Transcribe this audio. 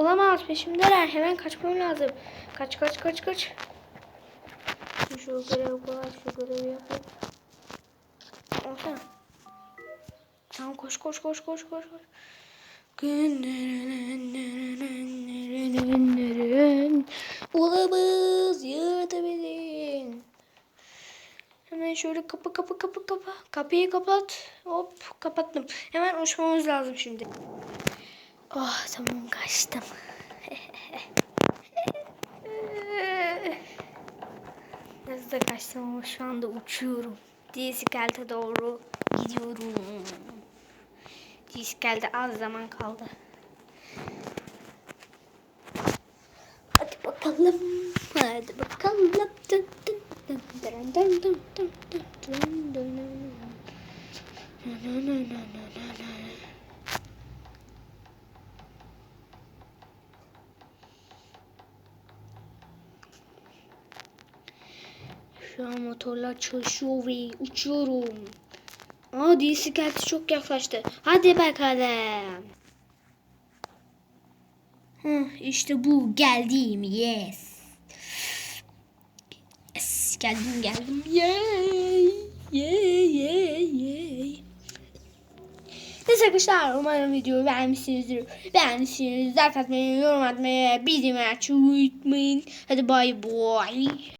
Olamaz peşimdeler. Hemen kaçmam lazım. Kaç kaç kaç kaç. Şu görevi kolay şu görevi yapayım. Olsana. Tamam koş koş koş koş koş. koş. Olamaz yırtabilin. Hemen şöyle kapı kapı kapı kapı. Kapıyı kapat. Hop kapattım. Hemen uçmamız lazım şimdi. Oh tamam kaçtım. Nasıl da kaçtım ama şu anda uçuyorum. Diskelt'e doğru gidiyorum. Diskelt'e az zaman kaldı. Hadi bakalım. Hadi bakalım. Dın dın dın dın dın dın dın dın dın dın dın. Na na na Şu an motorlar çalışıyor ve uçuyorum. Aa disketi çok yaklaştı. Hadi bakalım. Hı, işte bu geldim yes. Yes geldim geldim. Yay. Yay yay yay. Neyse arkadaşlar umarım videoyu beğenmişsinizdir. Beğenmişsiniz. Like atmayı, yorum atmayı, bildirim açmayı unutmayın. Hadi bay bay.